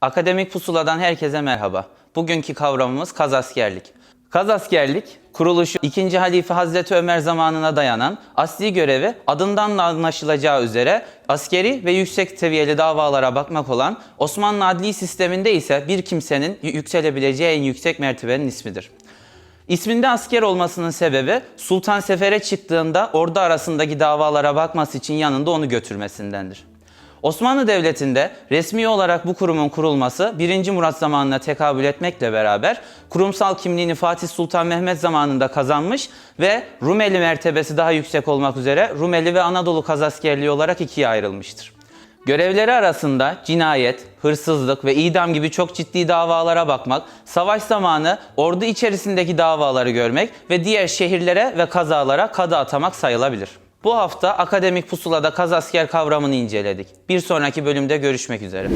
Akademik Pusula'dan herkese merhaba. Bugünkü kavramımız kazaskerlik. Kazaskerlik, kuruluşu 2. Halife Hazreti Ömer zamanına dayanan asli görevi adından da anlaşılacağı üzere askeri ve yüksek seviyeli davalara bakmak olan Osmanlı adli sisteminde ise bir kimsenin yükselebileceği en yüksek mertebenin ismidir. İsminde asker olmasının sebebi sultan sefere çıktığında ordu arasındaki davalara bakması için yanında onu götürmesindendir. Osmanlı Devleti'nde resmi olarak bu kurumun kurulması 1. Murat zamanına tekabül etmekle beraber kurumsal kimliğini Fatih Sultan Mehmet zamanında kazanmış ve Rumeli mertebesi daha yüksek olmak üzere Rumeli ve Anadolu Kazaskerliği olarak ikiye ayrılmıştır. Görevleri arasında cinayet, hırsızlık ve idam gibi çok ciddi davalara bakmak, savaş zamanı ordu içerisindeki davaları görmek ve diğer şehirlere ve kazalara kadı atamak sayılabilir. Bu hafta akademik pusulada kazasker kavramını inceledik. Bir sonraki bölümde görüşmek üzere.